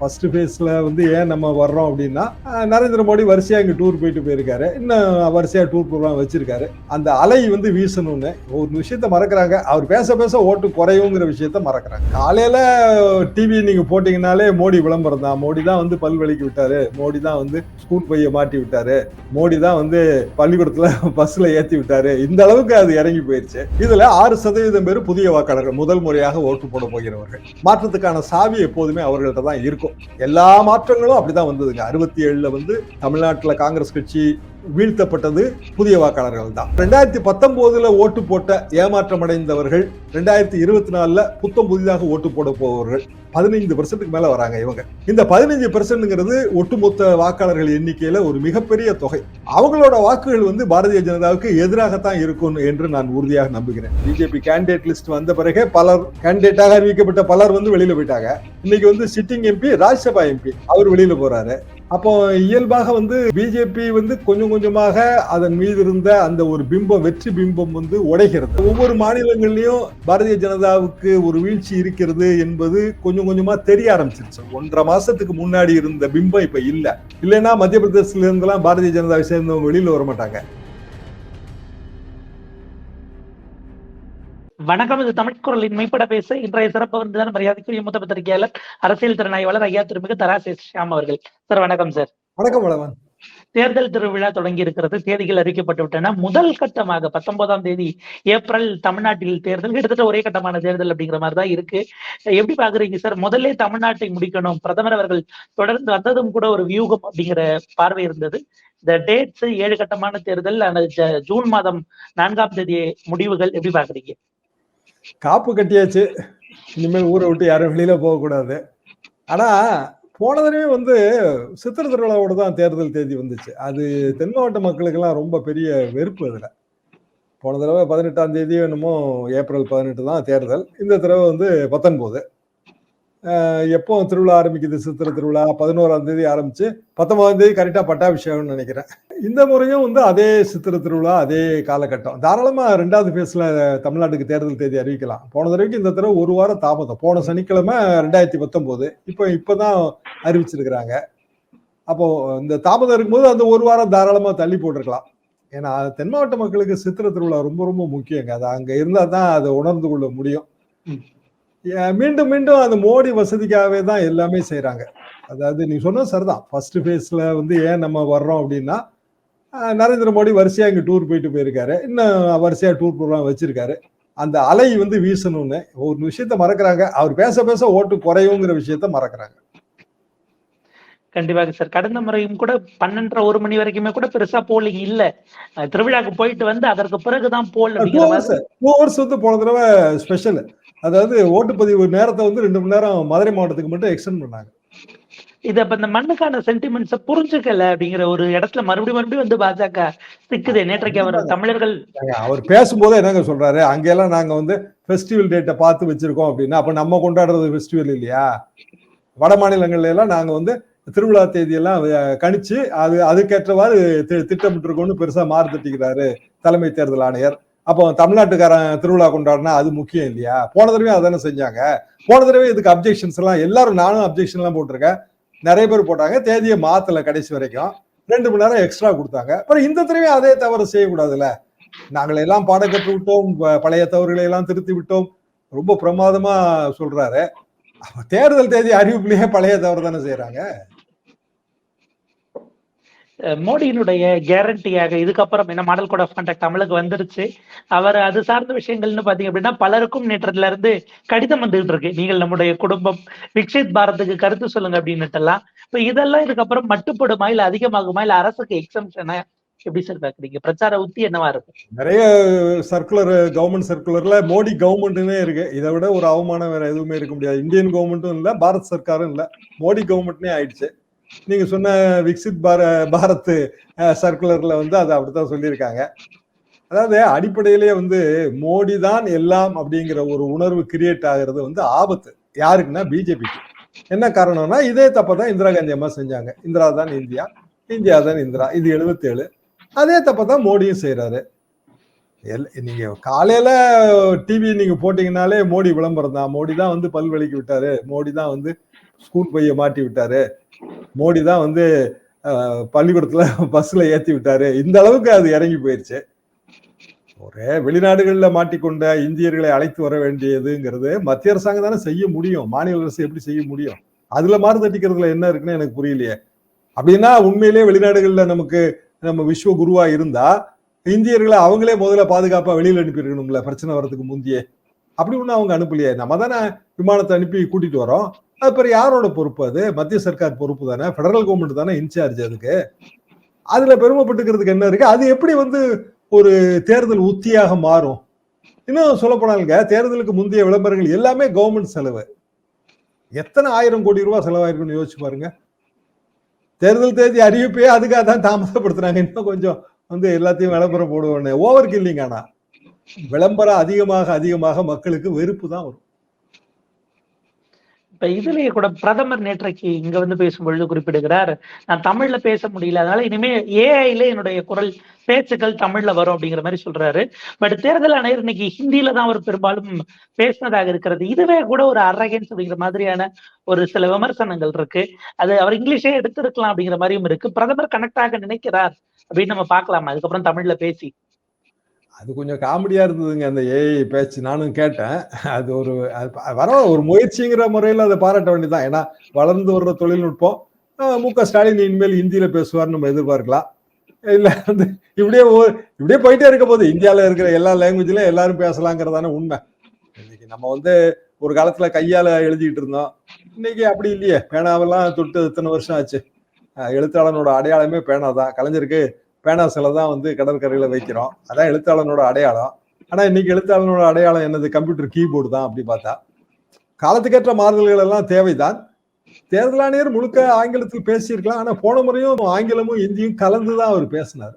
First ஃபேஸில் வந்து ஏன் நம்ம வர்றோம் அப்படின்னா நரேந்திர மோடி வரிசையாக இங்கே டூர் போயிட்டு போயிருக்காரு. இன்னும் வரிசையாக டூர் ப்ரோக்ராம் வச்சிருக்காரு. அந்த அலை வந்து வீசணும்னு ஒரு விஷயத்த மறக்கிறாங்க. அவர் பேச பேச ஓட்டு குறையுங்கிற விஷயத்த மறக்கிறாங்க. காலையில் டிவி நீங்கள் போட்டிங்கனாலே மோடி விளம்பரம் தான். மோடி தான் வந்து பல்வழிக்கு விட்டாரு. மோடி தான் வந்து ஸ்கூல் பைய மாட்டி விட்டாரு. மோடி தான் வந்து பள்ளிக்கூடத்தில் பஸ்ஸில் ஏற்றி விட்டாரு. இந்த அளவுக்கு அது இறங்கி போயிடுச்சு இதில் ஆறு சதவீதம் பேர் புதிய வாக்காளர்கள் முதல் முறையாக ஓட்டு போட போகிறவர்கள். மாற்றத்துக்கான சாவி எப்போதுமே அவர்கள்ட்ட தான் இருக்கும். எல்லா மாற்றங்களும் அப்படிதான் வந்ததுங்க. அறுபத்தி ஏழுல வந்து தமிழ்நாட்டில் காங்கிரஸ் கட்சி வீழ்த்தப்பட்டது புதிய வாக்காளர்கள் தான் ரெண்டாயிரத்தி பத்தொன்பதுல ஓட்டு போட்ட ஏமாற்றம் அடைந்தவர்கள் ரெண்டாயிரத்தி இருபத்தி நாலுல புத்தம் புதிதாக ஓட்டு போட போவர்கள் பதினைந்து பெர்சன்ட்டுக்கு மேல வராங்க இவங்க. இந்த பதினைஞ்சு பெர்சன்ட்ங்கிறது ஒட்டுமொத்த வாக்காளர்கள் எண்ணிக்கையில ஒரு மிகப்பெரிய தொகை. அவங்களோட வாக்குகள் வந்து பாரதிய ஜனதாவுக்கு எதிராகத்தான் இருக்கும் என்று நான் உறுதியாக நம்புகிறேன். பிஜேபி கேண்டிடேட் லிஸ்ட் வந்த பிறகு பலர் கேண்டிடேட்டாக அறிவிக்கப்பட்ட பலர் வந்து வெளியில போயிட்டாங்க. இன்னைக்கு வந்து சிட்டிங் எம்பி ராஜ்யசபா எம்பி அவர் வெளியில போறாரு. அப்போ இயல்பாக வந்து பிஜேபி வந்து கொஞ்சம் கொஞ்சமாக அதன் மீது இருந்த அந்த ஒரு பிம்பம் வெற்றி பிம்பம் வந்து உடைகிறது. ஒவ்வொரு மாநிலங்கள்லயும் பாரதிய ஜனதாவுக்கு ஒரு வீழ்ச்சி இருக்கிறது என்பது கொஞ்சம் கொஞ்சமா தெரிய ஆரம்பிச்சிருச்சு. ஒன்றரை மாசத்துக்கு முன்னாடி இருந்த பிம்பம் இப்ப இல்ல. இல்லைன்னா மத்திய பிரதேசத்துல இருந்தெல்லாம் பாரதிய ஜனதாவை சேர்ந்தவங்க வெளியில வர மாட்டாங்க வணக்கம் இது தமிழ் குரலின் மெய்ப்பட பேச. இன்றைய சிறப்பு விருந்தினர் மரியாதைக்குரிய மூத்த பத்திரிகையாளர் அரசியல் திறனாய்வாளர் ஐயா திருமிகு தராசே ஷியாம் அவர்கள். சார் வணக்கம் சார் வணக்கம் வளவன். தேர்தல் திருவிழா தொடங்கி இருக்கிறது. தேதிகள் அறிவிக்கப்பட்டு விட்டன. முதல் கட்டமாக பத்தொன்பதாம் தேதி ஏப்ரல் தமிழ்நாட்டில் தேர்தல் கிட்டத்தட்ட ஒரே கட்டமான தேர்தல் அப்படிங்கிற மாதிரி தான் இருக்கு. எப்படி பாக்குறீங்க சார் முதல்ல தமிழ்நாட்டை முடிக்கணும். பிரதமர் அவர்கள் தொடர்ந்து வந்ததும் கூட ஒரு வியூகம் அப்படிங்கிற பார்வை இருந்தது. இந்த டேட்ஸ் ஏழு கட்டமான தேர்தல் ஜூன் மாதம் நான்காம் தேதி முடிவுகள். எப்படி பாக்குறீங்க? காப்பு கட்டியாச்சு. இனிமேல் ஊரை விட்டு யாரும் வெளியில போகக்கூடாது. ஆனா போன தடவை வந்து சித்திர திருவிழாவோட தான் தேர்தல் தேதி வந்துச்சு. அது தென் மாவட்ட மக்களுக்கெல்லாம் ரொம்ப பெரிய வெறுப்பு அதில். போன தடவை பதினெட்டாம் தேதி என்னமோ ஏப்ரல் பதினெட்டு தான் தேர்தல். இந்த தடவை வந்து பத்தொன்பது. எப்போ திருவிழா ஆரம்பிக்குது சித்திர திருவிழா பதினோராம் தேதி ஆரம்பிச்சு பத்தொன்பதாம் தேதி கரெக்டாக பட்டாபிஷேகம்னு நினைக்கிறேன். இந்த முறையும் வந்து அதே சித்திர திருவிழா அதே காலகட்டம். தாராளமாக ரெண்டாவது ஃபேஸில் தமிழ்நாட்டுக்கு தேர்தல் தேதி அறிவிக்கலாம். போன தடவைக்கு இந்த தடவை ஒரு வாரம் தாமதம். போன சனிக்கிழமை ரெண்டாயிரத்தி பத்தொம்போது இப்போ இப்போ தான் அறிவிச்சிருக்கிறாங்க. அப்போ இந்த தாமதம் இருக்கும்போது அந்த ஒரு வாரம் தாராளமாக தள்ளி போட்டிருக்கலாம். ஏன்னா தென் மாவட்ட மக்களுக்கு சித்திர திருவிழா ரொம்ப ரொம்ப முக்கியங்க. அது அங்கே இருந்தால் தான் அதை உணர்ந்து கொள்ள முடியும். ம். மீண்டும் மீண்டும் அந்த மோடி வசதிக்காகவே தான் எல்லாமே செய்றாங்க. அதாவது நீ சொன்னது சரிதான். ஃபர்ஸ்ட் ஃபேஸ்ல வந்து ஏன் நம்ம வர்றோம் அப்படின்னா நரேந்திர மோடி வரிசையா இங்க டூர் போயிட்டு போயிருக்காரு. இன்னும் வரிசையா டூர் ப்ரோக்ராம் வச்சிருக்காரு. அந்த அலை வந்து வீசணும்னு ஒரு விஷயத்த மறக்கறாங்க. அவர் பேச பேச ஓட்டு குறையுங்கிற விஷயத்த மறக்கறாங்க. கண்டிப்பாக சார். கடந்த முறையும் கூட பன்னெண்டரை ஒரு மணி வரைக்குமே கூட பெருசா போலிங் இல்ல. திருவிழாக்கு போயிட்டு வந்து அதற்கு பிறகுதான் போல் டூ ஹவர்ஸ் வந்து போன தடவை ஸ்பெஷல் அதாவது ஓட்டுப்பதிவு நேரத்தை வந்து ரெண்டு மணி நேரம் மதுரை மாவட்டத்துக்கு மட்டும் எக்ஸ்டெண்ட் பண்ணாங்க. இது அப்ப இந்த மண்ணுக்கான சென்டிமெண்ட்ஸ புரிஞ்சுக்கல அப்படிங்கிற ஒரு இடத்துல மறுபடியும் மறுபடியும் வந்து பாஜக சிக்குது. நேற்றைக்கு அவர் தமிழர்கள் அவர் பேசும்போது என்னங்க சொல்றாரு? அங்கெல்லாம் நாங்க வந்து ஃபெஸ்டிவல் டேட்டை பார்த்து வச்சிருக்கோம் அப்படின்னா அப்ப நம்ம கொண்டாடுறது ஃபெஸ்டிவல் இல்லையா? வட மாநிலங்கள்ல எல்லாம் நாங்க வந்து திருவிழா தேதியெல்லாம் அஹ், கணிச்சு அது அதுக்கேற்றவாறு தி- திட்டமிட்டிருக்கோம்னு பெருசா மாறு தட்டிக்கிறாரு தலைமை தேர்தல் ஆணையர். அப்போ தமிழ்நாட்டுக்காரன் திருவிழா கொண்டாடினா அது முக்கியம் இல்லையா? போன தடவையும் அதானே செஞ்சாங்க. போன தடவை இதுக்கு அப்ஜெக்ஷன்ஸ் எல்லாம் எல்லாரும் நானும் அப்ஜெக்ஷன் எல்லாம் போட்டிருக்கேன். நிறைய பேர் போட்டாங்க. தேதியை மாத்தல கடைசி வரைக்கும். ரெண்டு மணி நேரம் எக்ஸ்ட்ரா கொடுத்தாங்க. அப்புறம் இந்த தடவையும் அதே தவறு செய்யக்கூடாதுல்ல. நாங்கள் எல்லாம் பாடம் கற்று விட்டோம் பழைய தவறுகளை எல்லாம் திருத்தி விட்டோம். ரொம்ப பிரமாதமா சொல்றாரு. தேர்தல் தேதி அறிவிப்புலயே பழைய தவறு தானே செய்யறாங்க மோடியினுடைய கேரண்டியாக இதுக்கப்புறம் என்ன மாடல் கோட் ஆஃப் கண்டக்ட் அமலுக்கு வந்துருச்சு. அவர் அது சார்ந்த விஷயங்கள்னு பாத்தீங்க அப்படின்னா பலருக்கும் நேற்றத்துல இருந்து கடிதம் வந்துகிட்டு இருக்கு. நீங்கள் நம்முடைய குடும்பம் விக்ஷித் பாரத்துக்கு கருத்து சொல்லுங்க அப்படின்னுட்டெல்லாம். இப்ப இதெல்லாம் இதுக்கப்புறம் மட்டுப்படுமா இல்ல அதிகமாகுமா? இல்ல அரசுக்கு எக்ஸம்ஷனா எப்படி சார் பாக்குறீங்க பிரச்சார உத்தி என்னவா இருக்கும் நிறைய சர்க்குலர் கவர்மெண்ட் சர்க்குலர்ல மோடி கவர்மெண்ட்னே இருக்கு. இதை விட ஒரு அவமானம் வேற எதுவுமே இருக்க முடியாது. இந்தியன் கவர்மெண்ட்டும் இல்ல பாரத் சர்க்காரும் இல்ல. மோடி கவர்மெண்ட்னே ஆயிடுச்சு. நீங்க சொன்ன விக்சித் பார பாரத் சர்க்குலர்ல வந்து அதை அப்படித்தான் சொல்லியிருக்காங்க. அதாவது அடிப்படையிலேயே வந்து மோடி தான் எல்லாம் அப்படிங்கிற ஒரு உணர்வு கிரியேட் ஆகிறது வந்து ஆபத்து. யாருக்குன்னா பிஜேபிக்கு. என்ன காரணம்னா இதே தப்பை தான் இந்திரா காந்தி அம்மா செஞ்சாங்க. இந்திரா தான் இந்தியா இந்தியா தான் இந்திரா. இது எழுபத்தேழு அதே தப்பை தான் மோடியும் செய்யறாரு எல் நீங்க காலையில டிவி நீங்க போட்டீங்கனாலே மோடி விளம்பரம் தான். மோடி தான் வந்து பல்வழிக்கு விட்டாரு. மோடி தான் வந்து ஸ்கூல் பைய மாட்டி விட்டாரு. மோடி தான் வந்து பள்ளிக்கூடத்துல பஸ்ல ஏத்தி விட்டாரு. இந்த அளவுக்கு அது இறங்கி போயிருச்சு. ஒரே வெளிநாடுகள்ல மாட்டிக்கொண்ட இந்தியர்களை அழைத்து வர வேண்டியதுங்கிறது மத்திய அரசாங்கம் தானே செய்ய முடியும். மாநில அரசு எப்படி செய்ய முடியும்? அதுல மாறு தட்டிக்கிறதுல என்ன இருக்குன்னு எனக்கு புரியலையே. அப்படின்னா உண்மையிலேயே வெளிநாடுகள்ல நமக்கு நம்ம விஸ்வ குருவா இருந்தா இந்தியர்களை அவங்களே முதல்ல பாதுகாப்பா வெளியில அனுப்பியிருக்கணும்ல பிரச்சனை வர்றதுக்கு முந்தையே. அப்படி ஒன்றும் அவங்க அனுப்பலையே. நம்ம தானே விமானத்தை அனுப்பி கூட்டிட்டு வரோம். அது யாரோட பொறுப்பு அது? மத்திய சர்க்கார் பொறுப்பு தானே? ஃபெடரல் கவர்மெண்ட் தானே இன்சார்ஜ் அதுக்கு. அதுல பெருமைப்பட்டுக்கிறதுக்கு என்ன இருக்கு? அது எப்படி வந்து ஒரு தேர்தல் உத்தியாக மாறும்? இன்னும் சொல்ல போனாலுங்க தேர்தலுக்கு முந்தைய விளம்பரங்கள் எல்லாமே கவர்மெண்ட் செலவு. எத்தனை ஆயிரம் கோடி ரூபாய் செலவாயிருக்குன்னு யோசிச்சு பாருங்க. தேர்தல் தேதி அறிவிப்பே அதுக்காக தான் தாமதப்படுத்துறாங்க. இன்னும் கொஞ்சம் வந்து எல்லாத்தையும் விளம்பரம் போடுவோன்னு. ஓவர் கில்லிங் ஆனா. விளம்பரம் அதிகமாக அதிகமாக மக்களுக்கு வெறுப்பு தான் வரும். இப்ப இதுலயே கூட பிரதமர் நேற்றைக்கு இங்க வந்து பேசும்பொழுது குறிப்பிடுகிறார் நான் தமிழ்ல பேச முடியல அதனால இனிமே ஏஐல என்னுடைய குரல் பேச்சுக்கள் தமிழ்ல வரும் அப்படிங்கிற மாதிரி சொல்றாரு. பட் தேர்தல் ஆணையர் இன்னைக்கு ஹிந்தியில தான் அவர் பெரும்பாலும் பேசினதாக இருக்கிறது. இதுவே கூட ஒரு அரகன்ஸ் அப்படிங்கிற மாதிரியான ஒரு சில விமர்சனங்கள் இருக்கு. அது அவர் இங்கிலீஷே எடுத்திருக்கலாம் அப்படிங்கிற மாதிரியும் இருக்கு. பிரதமர் கனெக்ட் ஆக நினைக்கிறார் அப்படின்னு நம்ம பார்க்கலாமா? அதுக்கப்புறம் தமிழ்ல பேசி. அது கொஞ்சம் காமெடியா இருந்ததுங்க அந்த ஏஐ பேச்சு. நானும் கேட்டேன். அது ஒரு அது வர ஒரு முயற்சிங்கிற முறையில் அதை பாராட்ட வேண்டியதான் ஏன்னா வளர்ந்து வர்ற தொழில்நுட்பம் மு க. ஸ்டாலின் இனிமேல் ஹிந்தியில பேசுவார்னு நம்ம எதிர்பார்க்கலாம். இல்ல வந்து இப்படியே இப்படியே போயிட்டே இருக்க போது இந்தியாவில் இருக்கிற எல்லா லாங்குவேஜ்லயும் எல்லாரும் பேசலாங்கிறதான உண்மை. இன்னைக்கு நம்ம வந்து ஒரு காலத்துல கையால எழுதிட்டு இருந்தோம். இன்னைக்கு அப்படி இல்லையே. பேனாவெல்லாம் தொட்டு இத்தனை வருஷம் ஆச்சு? எழுத்தாளனோட அடையாளமே பேனா தான் கலைஞருக்கு பேனாசில தான் வந்து கடற்கரையில வைக்கிறோம். அதான் எழுத்தாளனோட அடையாளம். ஆனா இன்னைக்கு எழுத்தாளனோட அடையாளம் என்னது? கம்ப்யூட்டர் கீபோர்டு தான் அப்படி பார்த்தா. காலத்துக்கேற்ற மாறுதல்கள் எல்லாம் தேவைதான். தேர்தல் ஆணையர் முழுக்க ஆங்கிலத்தில் பேசியிருக்கலாம். ஆனா போன முறையும் ஆங்கிலமும் இந்தியும் கலந்துதான் அவர் பேசினார்.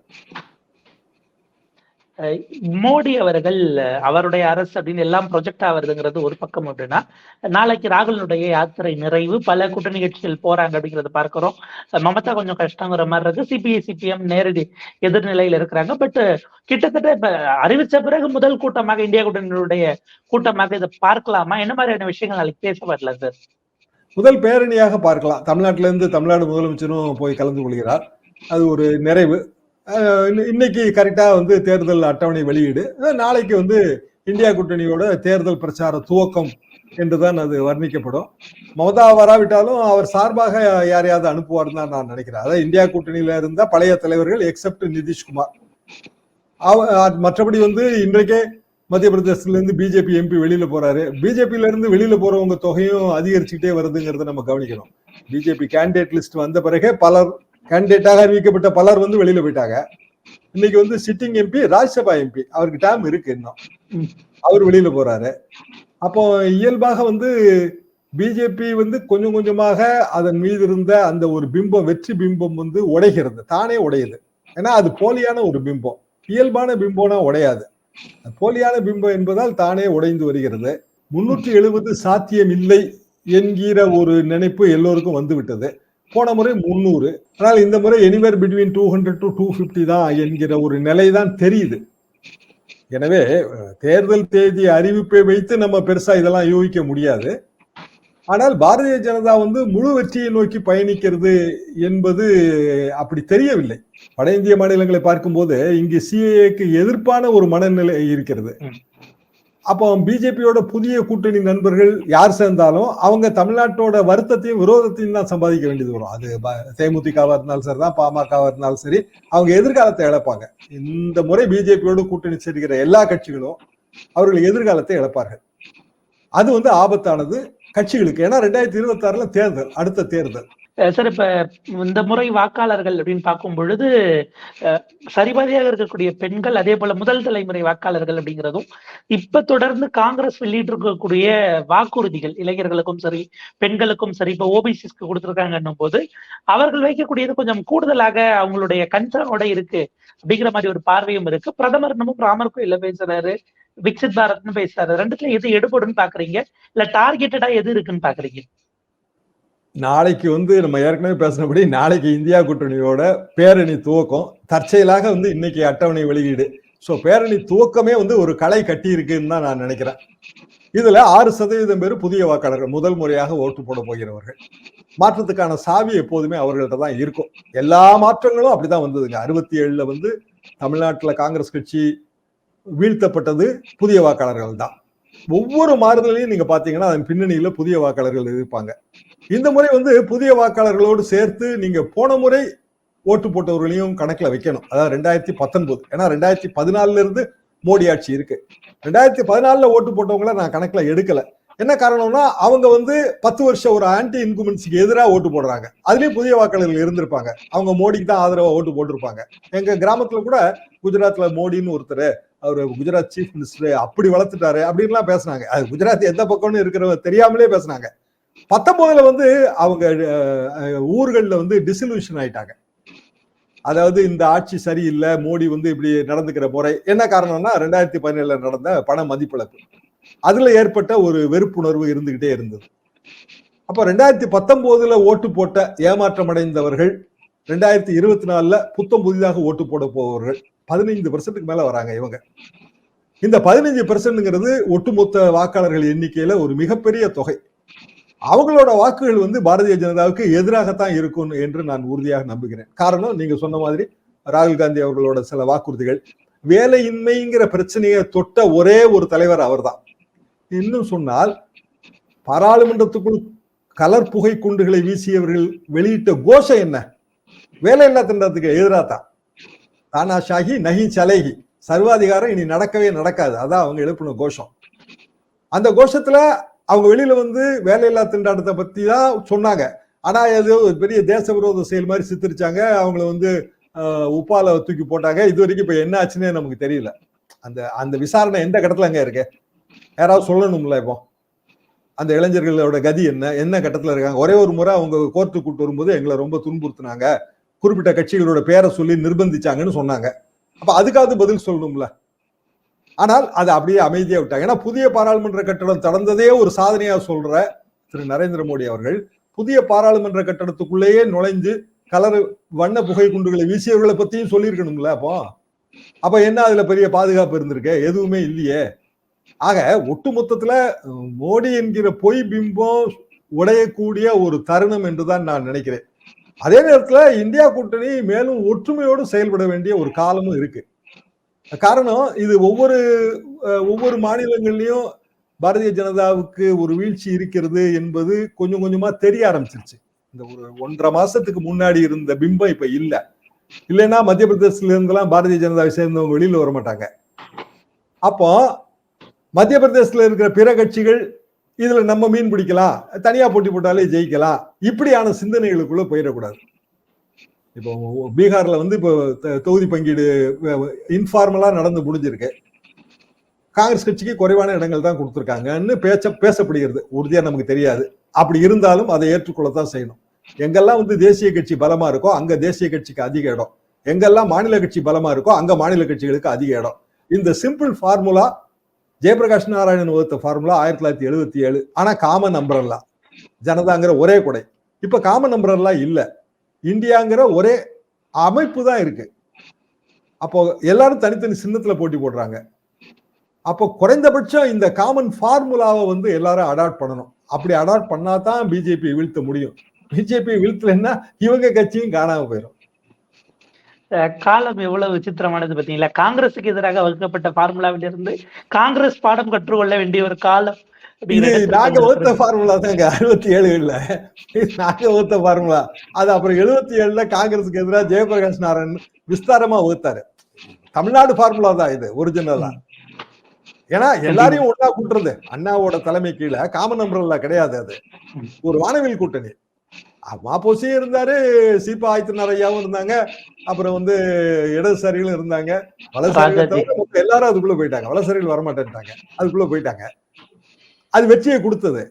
மோடி அவர்கள் அவருடைய அரசு அப்படின்னு எல்லாம் ப்ரொஜெக்ட் ஆகுறதுங்கிறது ஒரு பக்கம் அப்படின்னா நாளைக்கு ராகுலனுடைய யாத்திரை நிறைவு பல கூட்டணி கட்சிகள் போறாங்க அப்படிங்கறத பார்க்கிறோம். மமதா கொஞ்சம் கஷ்டங்கிற மாதிரி இருக்கு. சிபிஐ சிபிஎம் நேரடி எதிர்நிலையில இருக்கிறாங்க. பட் கிட்டத்தட்ட இப்ப அறிவிச்ச பிறகு முதல் கூட்டமாக இந்தியா கூட்டணியுடைய கூட்டமாக இதை பார்க்கலாமா? என்ன மாதிரியான விஷயங்கள் நாளைக்கு பேச வரல சார் முதல் பேரணியாக பார்க்கலாம். தமிழ்நாட்டில இருந்து தமிழ்நாடு முதலமைச்சரும் போய் கலந்து கொள்கிறார். அது ஒரு நிறைவு. இன்னைக்கு கரெக்டாக வந்து தேர்தல் அட்டவணை வெளியீடு. நாளைக்கு வந்து இந்தியா கூட்டணியோட தேர்தல் பிரச்சார துவக்கம் என்றுதான் அது வர்ணிக்கப்படும். மமதா வராவிட்டாலும் அவர் சார்பாக யாரையாவது அனுப்புவார் தான் நான் நினைக்கிறேன். அதாவது இந்தியா கூட்டணியில இருந்த பழைய தலைவர்கள் எக்ஸப்ட் நிதிஷ்குமார். அவ- மற்றபடி வந்து இன்றைக்கே மத்திய பிரதேசத்துல இருந்து பிஜேபி எம்பி வெளியில போறாரு. பிஜேபியில இருந்து வெளியில போறவங்க தொகையும் அதிகரிச்சுக்கிட்டே வருதுங்கிறத நம்ம கவனிக்கணும். பிஜேபி கேண்டிடேட் லிஸ்ட் வந்த பிறகே பலர் கேண்டிடேட்டாக அறிவிக்கப்பட்ட பலர் வந்து வெளியில போயிட்டாங்க. இன்னைக்கு வந்து சிட்டிங் எம்பி ராஜ்யசபா எம்பி அவருக்கு டேம் இருக்கு இன்னும். ம். அவர் வெளியில போறாரு. அப்போ இயல்பாக வந்து பிஜேபி வந்து கொஞ்சம் கொஞ்சமாக அதன் மீது இருந்த அந்த ஒரு பிம்பம் வெற்றி பிம்பம் வந்து உடைகிறது. தானே உடையுது. ஏன்னா அது போலியான ஒரு பிம்பம். இயல்பான பிம்பம்னா உடையாது. போலியான பிம்பம் என்பதால் தானே உடைந்து வருகிறது. முன்னூற்றி எழுபது சாத்தியம் இல்லை என்கிற ஒரு நினைப்பு எல்லோருக்கும் வந்துவிட்டது. போன முறை முன்னூறு ஆனால் இந்த முறை anywhere between two hundred to two fifty தான் என்கிற ஒரு நிலை தான் தெரியுது. எனவே தேர்தல் தேதி அறிவிப்பை வைத்து நம்ம பெருசா இதெல்லாம் யூகிக்க முடியாது. ஆனால் பாரதிய ஜனதா வந்து முழு வெற்றியை நோக்கி பயணிக்கிறது என்பது அப்படி தெரியவில்லை. வட இந்திய மாநிலங்களை பார்க்கும்போது இங்கு சிஏக்கு எதிர்ப்பான ஒரு மனநிலை இருக்கிறது. அப்போ பிஜேபியோட புதிய கூட்டணி நண்பர்கள் யார் சேர்ந்தாலும் அவங்க தமிழ்நாட்டோட வருத்தத்தையும் விரோதத்தையும் தான் சம்பாதிக்க வேண்டியது வரும். அது ப- தேமுதிகவா இருந்தாலும் சரி தான் பாமகவா இருந்தாலும் சரி அவங்க எதிர்காலத்தை இழப்பாங்க. இந்த முறை பிஜேபியோட கூட்டணி சேர்க்கிற எல்லா கட்சிகளும் அவர்கள் எதிர்காலத்தை இழப்பார்கள். அது வந்து ஆபத்தானது கட்சிகளுக்கு. ஏன்னா ரெண்டாயிரத்தி இருபத்தி ஆறுல தேர்தல் அடுத்த தேர்தல். சார் இப்ப இந்த முறை வாக்காளர்கள் அப்படின்னு பார்க்கும் பொழுது சரிபாதியாக இருக்கக்கூடிய பெண்கள் அதே போல முதல் தலைமுறை வாக்காளர்கள் அப்படிங்கிறதும் இப்ப தொடர்ந்து காங்கிரஸ் வெளியிட்டு இருக்கக்கூடிய வாக்குறுதிகள் இளைஞர்களுக்கும் சரி பெண்களுக்கும் சரி இப்ப ஓபிசிஸ்க்கு கொடுத்துருக்காங்கன்னும் போது அவர்கள் வைக்கக்கூடியது கொஞ்சம் கூடுதலாக அவங்களுடைய கன்சர்னோட இருக்கு அப்படிங்கிற மாதிரி ஒரு பார்வையும் இருக்கு. பிரதமர் இன்னமும் ராமருக்கும் இல்ல பேசுறாரு விக்சித் பாரத்னு பேசுறாரு. ரெண்டுத்துல எது எடுபடுன்னு பாக்குறீங்க? இல்ல டார்கெட்டடா எது இருக்குன்னு பாக்குறீங்க? நாளைக்கு வந்து நம்ம ஏற்கனவே பேசினபடி நாளைக்கு இந்தியா கூட்டணியோட பேரணி துவக்கம் தற்செயலாக வந்து இன்னைக்கு அட்டவணை வெளியீடு. ஸோ பேரணி துவக்கமே வந்து ஒரு கலை கட்டி இருக்குன்னு தான் நான் நினைக்கிறேன். இதுல ஆறு சதவீதம் பேர் புதிய வாக்காளர்கள் முதல் முறையாக ஓட்டு போட போகிறவர்கள். மாற்றத்துக்கான சாவி எப்போதுமே அவர்கள்ட்ட தான் இருக்கும். எல்லா மாற்றங்களும் அப்படிதான் வந்ததுங்க அறுபத்தி ஏழுல வந்து தமிழ்நாட்டில் காங்கிரஸ் கட்சி வீழ்த்தப்பட்டது புதிய வாக்காளர்கள் தான் ஒவ்வொரு மாறுதலையும் நீங்க பாத்தீங்கன்னா அதன் பின்னணியில புதிய வாக்காளர்கள் இருப்பாங்க. இந்த முறை வந்து புதிய வாக்காளர்களோடு சேர்த்து நீங்க போன முறை ஓட்டு போட்டவர்களையும் கணக்குல வைக்கணும். அதாவது ரெண்டாயிரத்தி பத்தொன்பது. ஏன்னா ரெண்டாயிரத்தி பதினாலுல இருந்து மோடி ஆட்சி இருக்கு. ரெண்டாயிரத்தி பதினாலுல ஓட்டு போட்டவங்கள நான் கணக்குல எடுக்கல. என்ன காரணம்னா அவங்க வந்து பத்து வருஷம் ஒரு ஆன்டி இன்குமென்சிக்கு எதிராக ஓட்டு போடுறாங்க. அதுலயும் புதிய வாக்காளர்கள் இருந்திருப்பாங்க. அவங்க மோடிக்கு தான் ஆதரவா ஓட்டு போட்டிருப்பாங்க. எங்க கிராமத்துல கூட குஜராத்ல மோடின்னு ஒருத்தர் அவர் குஜராத் சீஃப் மினிஸ்டர் அப்படி வளர்த்துட்டாரு அப்படின்லாம் பேசுனாங்க. அது குஜராத் எந்த பக்கம்னு இருக்கிறவங்க தெரியாமலே பேசுனாங்க. பத்தொன்பதுல வந்து அவங்க ஊர்களில் வந்து டிசல்யூஷன் ஆயிட்டாங்க. அதாவது இந்த ஆட்சி சரியில்லை மோடி வந்து இப்படி நடந்துக்கிற முறை. என்ன காரணம்னா ரெண்டாயிரத்தி பதினேழுல நடந்த பண மதிப்பிழப்பு. அதுல ஏற்பட்ட ஒரு வெறுப்புணர்வு இருந்துகிட்டே இருந்தது. அப்போ ரெண்டாயிரத்தி பத்தொன்பதுல ஓட்டு போட்ட ஏமாற்றம் அடைந்தவர்கள் ரெண்டாயிரத்தி இருபத்தி நாலுல புத்தம் புதிதாக ஓட்டு போட போவர்கள் பதினைந்து பர்சன்ட்டுக்கு மேல வராங்க இவங்க. இந்த பதினைஞ்சு பெர்சன்ட்ங்கிறது ஒட்டுமொத்த வாக்காளர்கள் எண்ணிக்கையில ஒரு மிகப்பெரிய தொகை. அவங்களோட வாக்குகள் வந்து பாரதிய ஜனதாவுக்கு எதிராகத்தான் இருக்கும் என்று நான் உறுதியாக நம்புகிறேன். காரணம் நீங்க சொன்ன மாதிரி ராகுல் காந்தி அவர்களோட சில வாக்குறுதிகள். வேலையின்மைங்கிற பிரச்சனையை தொட்ட ஒரே ஒரு தலைவர் அவர்தான். இன்னும் சொன்னால் பாராளுமன்றத்துக்குள் கலர் புகை குண்டுகளை வீசியவர்கள் வெளியிட்ட கோஷம் என்ன? வேலை வேலையில்லா திண்டத்துக்கு எதிராக தான் தானா ஷாஹி நஹி சலைகி சர்வாதிகாரம் இனி நடக்கவே நடக்காது. அதான் அவங்க எழுப்பின கோஷம். அந்த கோஷத்துல அவங்க வெளியில வந்து வேலையில்லா திண்டாட்டத்தை பத்தி தான் சொன்னாங்க. ஆனா ஏதோ ஒரு பெரிய தேச விரோத செயல் மாதிரி சித்தரிச்சாங்க. அவங்கள வந்து உப்பால தூக்கி போட்டாங்க. இது வரைக்கும் இப்ப என்ன ஆச்சுன்னே நமக்கு தெரியல. அந்த அந்த விசாரணை எந்த கட்டத்துல அங்க இருக்கு? யாராவது சொல்லணும்ல இப்போ? அந்த இளைஞர்களோட கதி என்ன? என்ன கட்டத்துல இருக்காங்க? ஒரே ஒரு முறை அவங்க கோர்ட்டு கூட்டு வரும்போது எங்களை ரொம்ப துன்புறுத்தினாங்க. குறிப்பிட்ட கட்சிகளோட பேரை சொல்லி நிர்பந்திச்சாங்கன்னு சொன்னாங்க. அப்ப அதுக்காவது பதில் சொல்லணும்ல. ஆனால் அதை அப்படியே அமைதியா விட்டாங்க. ஏன்னா புதிய பாராளுமன்ற கட்டடம் திறந்ததே ஒரு சாதனையா சொல்ற திரு. நரேந்திர மோடி அவர்கள் புதிய பாராளுமன்ற கட்டடத்துக்குள்ளேயே நுழைஞ்சு கலர் வண்ண புகை குண்டுகளை வீசியவர்களை பத்தியும் சொல்லியிருக்கணும்ல அப்போ. அப்ப என்ன அதுல பெரிய பாதுகாப்பு இருந்திருக்கு? எதுவுமே இல்லையே. ஆக ஒட்டுமொத்தத்துல மோடி என்கிற பொய் பிம்பம் உடையக்கூடிய ஒரு தருணம் என்றுதான் நான் நினைக்கிறேன். அதே நேரத்தில் இந்தியா கூட்டணி மேலும் ஒற்றுமையோடு செயல்பட வேண்டிய ஒரு காலமும் இருக்கு. காரணம் இது ஒவ்வொரு ஒவ்வொரு மாநிலங்கள்லையும் பாரதிய ஜனதாவுக்கு ஒரு வீழ்ச்சி இருக்கிறது என்பது கொஞ்சம் கொஞ்சமா தெரிய ஆரம்பிச்சிருச்சு. இந்த ஒரு ஒன்றரை மாசத்துக்கு முன்னாடி இருந்த பிம்பம் இப்ப இல்ல. இல்லைன்னா மத்திய பிரதேசத்துல இருந்தெல்லாம் பாரதிய ஜனதாவை சேர்ந்தவங்க வெளியில வர மாட்டாங்க அப்போ மத்திய பிரதேசத்துல இருக்கிற பிற கட்சிகள் இதுல நம்ம மீன் பிடிக்கலாம். தனியா போட்டி போட்டாலே ஜெயிக்கலாம். இப்படியான சிந்தனைகளுக்குள்ள போயிடக்கூடாது. இப்போ பீகார்ல வந்து இப்போ த- தொகுதி பங்கீடு இன்ஃபார்மலா நடந்து முடிஞ்சிருக்கு. காங்கிரஸ் கட்சிக்கு குறைவான இடங்கள் தான் கொடுத்துருக்காங்கன்னு பேச்ச பேசப்படுகிறது. உறுதியா நமக்கு தெரியாது. அப்படி இருந்தாலும் அதை ஏற்றுக்கொள்ளத்தான் செய்யணும். எங்கெல்லாம் வந்து தேசிய கட்சி பலமா இருக்கோ அங்க தேசிய கட்சிக்கு அதிக இடம். எங்கெல்லாம் மாநில கட்சி பலமா இருக்கோ அங்க மாநில கட்சிகளுக்கு அதிக இடம். இந்த சிம்பிள் ஃபார்முலா ஜெயபிரகாஷ் நாராயணன் வகுத்த ஃபார்முலா ஆயிரத்தி தொள்ளாயிரத்தி எழுபத்தி ஏழு. ஆனா காமன் நம்பரல்லா ஜனதாங்கிற ஒரே கொடை. இப்ப காமன் நம்பரல்லா இல்ல. இந்தியாங்கிற ஒரே அமைப்பு தான் இருக்கு. அப்போ எல்லாரும் தனித்தனி சின்னத்துல போட்டி போடுறாங்க. அப்போ குறைந்தபட்சம் இந்த காமன் ஃபார்முலாவை வந்து எல்லாரும் அடாப்ட் பண்ணணும். அப்படி அடாப்ட் பண்ணாதான் பிஜேபி வீழ்த்த முடியும். பிஜேபி வீழ்த்தலைன்னா இவங்க கட்சியும் காணாம போயிடும் காலம் எவ்வளவு விசித்திரமானது பாத்தீங்களா காங்கிரசுக்கு எதிராக வகுக்கப்பட்ட பார்முலாவிலிருந்து இருந்து காங்கிரஸ் பாடம் கற்றுக்கொள்ள வேண்டிய ஒரு காலம். நாங்க வருது. ஃபார்முலா தாங்க அறுபத்தி ஏழுல நாங்க ஓத்த ஃபார்முலா. அது அப்புறம் எழுபத்தி ஏழுல காங்கிரஸுக்கு எதிராக ஜெயபிரகாஷ் நாராயண் விஸ்தாரமா வகுத்தாரு தமிழ்நாடு ஃபார்முலா தான் இது ஒரிஜினலா. ஏன்னா எல்லாரையும் ஒண்ணா கூட்டுறது. அண்ணாவோட தலைமை கீழே காமன் நம்பர்ல கிடையாது அது. ஒரு வானவில் கூட்டணி. மாப்போசியும் இருந்தாரு. சீபா ஆயத்தினார் ஐயாவும் இருந்தாங்க. அப்புறம் வந்து இடதுசாரிகளும் இருந்தாங்க. வலதுசாரிகளை எல்லாரும் அதுக்குள்ள போயிட்டாங்க. வலதுசாரிகள் வரமாட்டேன்ட்டாங்க. அதுக்குள்ள போயிட்டாங்க. அது வெற்றியை கொடுத்தது.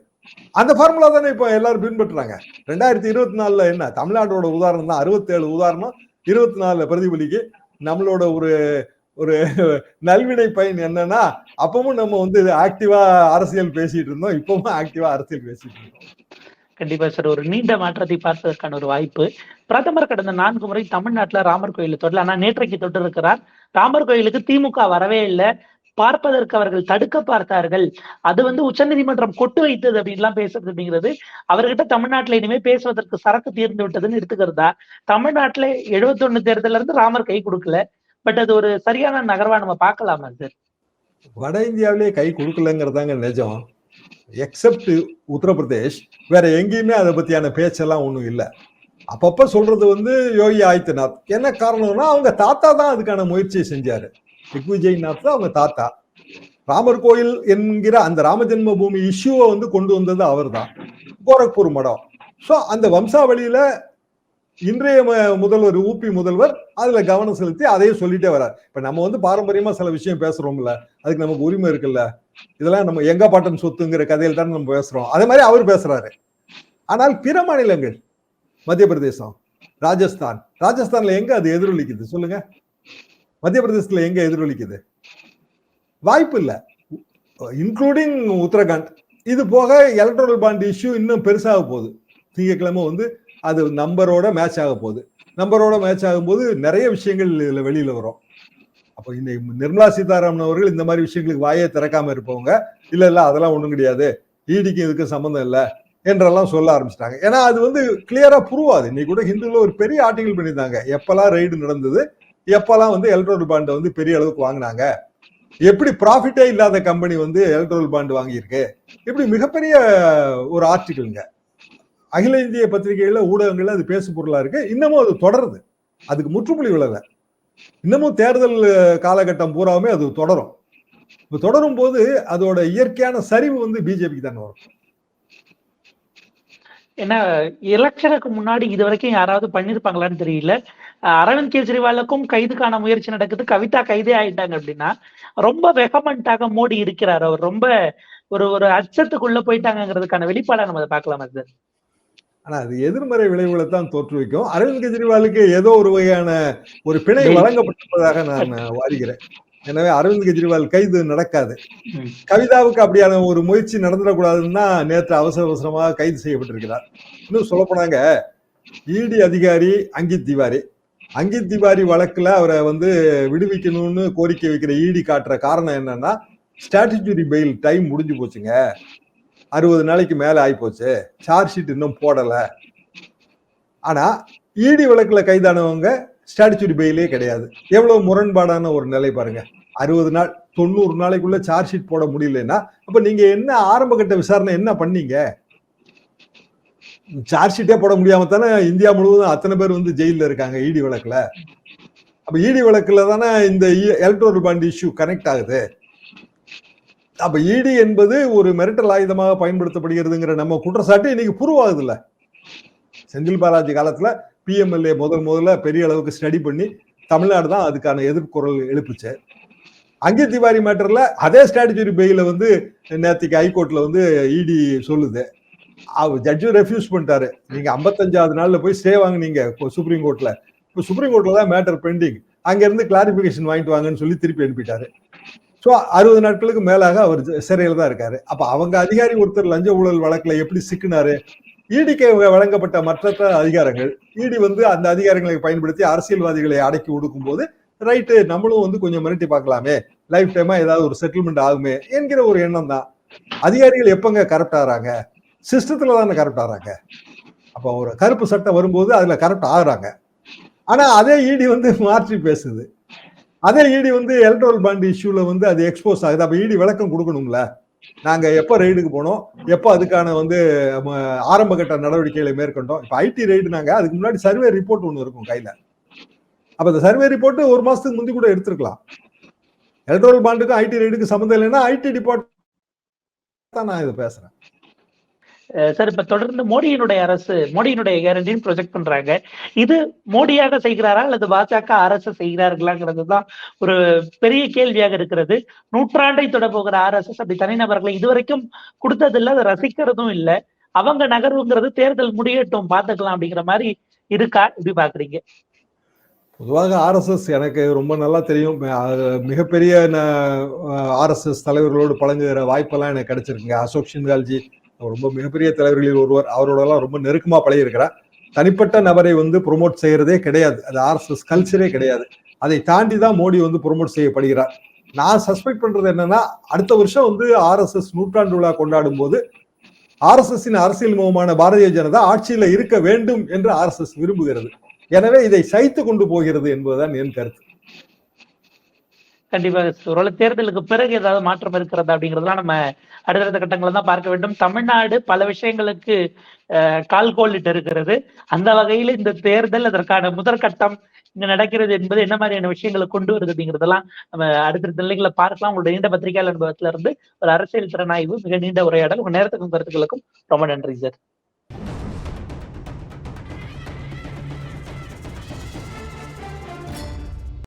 அந்த ஃபார்முலா தானே இப்போ எல்லாரும் பின்பற்றுறாங்க. ரெண்டாயிரத்தி இருபத்தி நாலுல என்ன? தமிழ்நாட்டோட உதாரணம் தான். அறுபத்தேழு உதாரணம். இருபத்தி நாலுல பிரதிபலிக்கு. நம்மளோட ஒரு ஒரு நல்வினை பயன் என்னன்னா அப்பவும் நம்ம வந்து ஆக்டிவா அரசியல் பேசிட்டு இருந்தோம். இப்பவும் ஆக்டிவா அரசியல் பேசிட்டு இருக்கோம் கண்டிப்பா சார். ஒரு நீண்ட மாற்றத்தை பார்ப்பதற்கான ஒரு வாய்ப்பு. பிரதமர் கடந்த நான்கு முறை தமிழ்நாட்டுல ராமர் கோயில தொடரல ஆனா நேற்றைக்கு தொட்டு இருக்கிறார் ராமர் கோயிலுக்கு திமுக வரவே இல்லை. பார்ப்பதற்கு அவர்கள் தடுக்க பார்த்தார்கள். அது வந்து உச்சநீதிமன்றம் கொட்டு வைத்தது அப்படின்லாம் பேசுறது அப்படிங்கிறது. அவர்கிட்ட தமிழ்நாட்டில் இனிமே பேசுவதற்கு சரக்கு தீர்ந்து விட்டதுன்னு எடுத்துக்கிறதா? தமிழ்நாட்டுல 71 தேர்தல்ல இருந்து ராமர் கை கொடுக்கல. பட் அது ஒரு சரியான நகர்வா நம்ம பார்க்கலாமா சார்? வட இந்தியாவிலேயே கை கொடுக்கலங்கிறதாங்க நிஜம். எக்ஸப்ட் உத்தரப்பிரதேஷ் வேற எங்கேயுமே அதை பத்தியான பேச்செல்லாம் ஒன்றும் இல்லை. அப்பப்ப சொல்றது வந்து யோகி ஆதித்யநாத். என்ன காரணம்னா அவங்க தாத்தா தான் அதுக்கான முயற்சியை செஞ்சாரு. திக்விஜய்நாத் தான் அவங்க தாத்தா. ராமர் கோயில் என்கிற அந்த ராமஜென்ம பூமி இஷ்யூவை வந்து கொண்டு வந்தது அவர்தான். கோரக்பூர் மடம். ஸோ அந்த வம்சாவளியில இன்றைய ம- முதல்வர் ஊபி முதல்வர் அதுல கவனம் செலுத்தி அதையும் சொல்லிட்டே வர்றார். இப்ப நம்ம வந்து பாரம்பரியமா சில விஷயம் பேசுறோம்ல அதுக்கு நமக்கு உரிமை இருக்குல்ல. இதெல்லாம் நம்ம எங்க பாட்டன் சொத்துங்கிற கதையில் தான் நம்ம பேசுறோம். அதே மாதிரி அவர் பேசுறாரு. ஆனால் பிற மாநிலங்கள் மத்திய பிரதேசம் ராஜஸ்தான் ராஜஸ்தான்ல எங்க அது எதிரொலிக்குது சொல்லுங்க. மத்திய பிரதேசத்துல எங்க எதிரொலிக்குது? வாய்ப்பு இல்லை. இன்க்ளூடிங் உத்தரகாண்ட். இது போக எலக்ட்ரல் பாண்ட் இஷ்யூ இன்னும் பெருசாக போகுது. திங்கட்கிழமை வந்து அது நம்பரோட மேட்ச் ஆக போகுது. நம்பரோட மேட்ச் ஆகும்போது நிறைய விஷயங்கள் இதுல வெளியில வரும். அப்போ இந்த நிர்மலா சீதாராமன் அவர்கள் இந்த மாதிரி விஷயங்களுக்கு வாயே திறக்காம இருப்பவங்க. இல்ல இல்ல அதெல்லாம் ஒண்ணும் கிடையாது. ஈடிக்கு இதுக்கு சம்மந்தம் இல்லை என்றெல்லாம் சொல்ல ஆரம்பிச்சிட்டாங்க. ஏன்னா அது வந்து கிளியரா புரியாது இன்னைக்கு கூட ஹிந்துல ஒரு பெரிய ஆர்டிகல் பண்ணியிருந்தாங்க. எப்பெல்லாம் ரைடு நடந்தது எப்பெல்லாம் வந்து எலக்ட்ரல் பாண்டை வந்து பெரிய அளவுக்கு வாங்கினாங்க? எப்படி ப்ராஃபிட்டே இல்லாத கம்பெனி வந்து எலக்ட்ரல் பாண்டு வாங்கியிருக்கு? இப்படி மிகப்பெரிய ஒரு ஆர்டிகிள்ங்க அகில இந்திய பத்திரிகைகள்ல ஊடகங்கள்ல அது பேசு பொருளா இருக்கு. இன்னமும் அது தொடருது. அதுக்கு முற்றுப்புள்ளி விழலை. இன்னமும் தேர்தல் காலகட்டம் பூராவுமே அது தொடரும். இப்போ தொடரும் போது அதோட இயற்கையான சரிவு வந்து பிஜேபிக்கு தானே வரும். ஏன்னா எலெக்ஷனுக்கு முன்னாடி இது வரைக்கும் யாராவது பண்ணிருப்பாங்களான்னு தெரியல. அரவிந்த் கெஜ்ரிவாலுக்கும் கைதுக்கான முயற்சி நடக்குது. கவிதா கைதே ஆயிட்டாங்க அப்படின்னா ரொம்ப வெகமெண்டாக மோடி இருக்கிறார். அவர் ரொம்ப ஒரு ஒரு அச்சத்துக்குள்ள போயிட்டாங்கிறதுக்கான வெளிப்பாடா நம்ம அதை பார்க்கலாமா சார்? ஆனா அது எதிர்மறை விளைவுகளை தான் தோற்றுவிக்கும் அரவிந்த் கெஜ்ரிவாலுக்கு ஏதோ ஒரு வகையான ஒரு பிணை. வழங்கப்பட்டிருப்பதாக நான் வாதிக்கிறேன் எனவே அரவிந்த் கெஜ்ரிவால் கைது நடக்காது. கவிதாவுக்கு அப்படியான ஒரு முயற்சி நடந்துடக்கூடாதுன்னு தான் நேற்று அவசர அவசரமாக கைது செய்யப்பட்டிருக்கிறார் இன்னும் சொல்ல போனாங்க இடி அதிகாரி அங்கித் திவாரி அங்கித் திவாரி வழக்குல அவரை வந்து விடுவிக்கணும்னு கோரிக்கை வைக்கிற இடி காட்டுற காரணம் என்னன்னா ஸ்டாட்டுட்டரி பெயில் டைம் முடிஞ்சு போச்சுங்க அறுபது நாளைக்கு மேலே ஆகிப்போச்சு சார்ஜ் ஷீட் இன்னும் போடலை. ஆனால் இடி வழக்கில் கைதானவங்க ஸ்டாடிச்சுடி பெயிலே கிடையாது. எவ்வளோ முரண்பாடான ஒரு நிலை பாருங்க. அறுபது நாள் தொண்ணூறு நாளைக்குள்ள சார்ஜ் ஷீட் போட முடியலன்னா அப்போ நீங்கள் என்ன ஆரம்ப கட்ட விசாரணை என்ன பண்ணீங்க? சார்ஜ் ஷீட்டே போட முடியாம தானே இந்தியா முழுவதும் அத்தனை பேர் வந்து ஜெயிலில் இருக்காங்க இடி வழக்கில். அப்போ இடி வழக்கில் தானே இந்த எலக்ட்ரோல் பாண்ட் இஷ்யூ கனெக்ட் ஆகுது. அப்ப இடி என்பது ஒரு மிரட்டல் ஆயுதமாக பயன்படுத்தப்படுகிறதுங்கிற நம்ம குற்றச்சாட்டு இன்னைக்கு புருவாகுது இல்ல செந்தில் பாலாஜி காலத்துல பிஎம்எல்ஏ முதல் முதல்ல பெரிய அளவுக்கு ஸ்டடி பண்ணி தமிழ்நாடு தான் அதுக்கான எதிர்குரல் எழுப்புச்சு. அங்கே திவாரி மேட்டர்ல அதே ஸ்ட்ராட்டஜி பெயில வந்து நேற்றுக்கு ஹைகோர்ட்ல வந்து இடி சொல்லுது. அவர் ஜட்ஜு ரெஃப்யூஸ் பண்ணிட்டாரு. நீங்க ஐம்பத்தஞ்சாவது நாள்ல போய் ஸ்டே வாங்கினீங்க இப்போ சுப்ரீம் கோர்ட்ல இப்போ சுப்ரீம் கோர்ட்ல தான் மேட்டர் பெண்டிங் அங்க இருந்து கிளாரிபிகேஷன் வாங்கிட்டு வாங்கன்னு சொல்லி திருப்பி அனுப்பிட்டாரு. ஸோ அறுபது நாட்களுக்கு மேலாக அவர் சிறையில் தான் இருக்காரு. அப்போ அவங்க அதிகாரி ஒருத்தர் லஞ்ச ஊழல் வழக்கில் எப்படி சிக்கினாரு? இடிக்கு வழங்கப்பட்ட மற்ற அதிகாரங்கள். இடி வந்து அந்த அதிகாரங்களை பயன்படுத்தி அரசியல்வாதிகளை அடக்கி ஒடுக்கும் போது ரைட்டு நம்மளும் வந்து கொஞ்சம் மிரட்டி பார்க்கலாமே. லைஃப் டைமா ஏதாவது ஒரு செட்டில்மெண்ட் ஆகுமே என்கிற ஒரு எண்ணம் தான். அதிகாரிகள் எப்பங்க கரெக்ட் ஆகிறாங்க? சிஸ்டத்துல தானே கரெக்ட் ஆகிறாங்க. அப்போ ஒரு கருப்பு சட்டம் வரும்போது அதுல கரெக்ட் ஆகுறாங்க. ஆனா அதே இடி வந்து மாற்றி பேசுது. அதே இடி வந்து எலக்ட்ரல் பாண்ட் இஷ்யூல வந்து அது எக்ஸ்போஸ் ஆகுது. அப்ப இடி விளக்கம் கொடுக்கணும்ல? நாங்க எப்போ ரைடுக்கு போனோம்? எப்போ அதுக்கான வந்து ஆரம்ப கட்ட நடவடிக்கைகளை மேற்கொண்டோம்? இப்போ ஐடி ரைடு நாங்க அதுக்கு முன்னாடி சர்வே ரிப்போர்ட் ஒன்று இருக்கும் கையில. அப்ப இந்த சர்வே ரிப்போர்ட் ஒரு மாசத்துக்கு முந்தி கூட எடுத்திருக்கலாம். எலக்ட்ரல் பாண்டுக்கும் ஐடி ரைடுக்கு சம்மந்தம் இல்லைன்னா ஐடி டிபார்ட்மெண்ட் தான் நான் இதை பேசுறேன். சார் இப்ப தொடர்ந்து மோடியினுடைய அரசு மோடியினுடைய கேரண்டின்னு ப்ரொஜெக்ட் பண்றாங்க. இது மோடியாக செய்கிறாரா அல்லது பாஜக அரசு செய்கிறார்களாங்கிறது தான் ஒரு பெரிய கேள்வியாக இருக்கிறது. நூற்றாண்டை தொட போகிற ஆர்எஸ்எஸ் அப்படி தனிநபர்களை இதுவரைக்கும் கொடுத்ததில்ல அதை ரசிக்கிறதும் இல்ல. அவங்க நகர்வுங்கிறது தேர்தல் முடியட்டும் பாத்துக்கலாம் அப்படிங்கிற மாதிரி இருக்கா? இப்படி பாக்குறீங்க பொதுவாக ஆர்எஸ்எஸ் எனக்கு ரொம்ப நல்லா தெரியும். மிகப்பெரிய ஆர்எஸ்எஸ் தலைவர்களோடு பழங்குகிற வாய்ப்பெல்லாம் எனக்கு கிடைச்சிருக்குங்க. அசோக் சின்கால்ஜி ரொம்ப மிகப்பெரிய தலைவர்களில் ஒருவர். அவரோடலாம் ரொம்ப நெருக்கமா பழகியிருக்கிறார். தனிப்பட்ட நபரை வந்து ப்ரொமோட் செய்யறதே கிடையாது. அது ஆர்எஸ்எஸ் கல்ச்சரே கிடையாது. அதை தாண்டி தான் மோடி வந்து ப்ரொமோட் செய்யப்படுகிறார். நான் சஸ்பெக்ட் பண்றது என்னன்னா அடுத்த வருஷம் வந்து ஆர்எஸ்எஸ் நூற்றாண்டு விழா கொண்டாடும் போது ஆர்எஸ்எஸ்ஸின் அரசியல் முகமான பாரதிய ஜனதா ஆட்சியில இருக்க வேண்டும் என்று ஆர்எஸ்எஸ் விரும்புகிறது. எனவே இதை சைத்து கொண்டு போகிறது என்பதுதான் என் கருத்து. கண்டிப்பாக சார். ஒருவேளை தேர்தலுக்கு பிறகு ஏதாவது மாற்றம் இருக்கிறதா அப்படிங்கிறதுலாம் நம்ம அடுத்தடுத்த கட்டங்களை தான் பார்க்க வேண்டும். தமிழ்நாடு பல விஷயங்களுக்கு கால் கோலிட்டு இருக்கிறது. அந்த வகையில் இந்த தேர்தல் அதற்கான முதற்கட்டம் இங்க நடக்கிறது என்பது என்ன மாதிரியான விஷயங்களை கொண்டு வருது அப்படிங்கிறதெல்லாம் நம்ம அடுத்தடுத்த நிலைகளை பார்க்கலாம். உங்களுடைய நீண்ட பத்திரிகையாளர் அனுபவத்துல இருந்து ஒரு அரசியல் திறனாய்வு மிக நீண்ட உரையாடல் உங்க நேரத்துக்கும் கருத்துக்களுக்கும் ரொம்ப நன்றி சார்.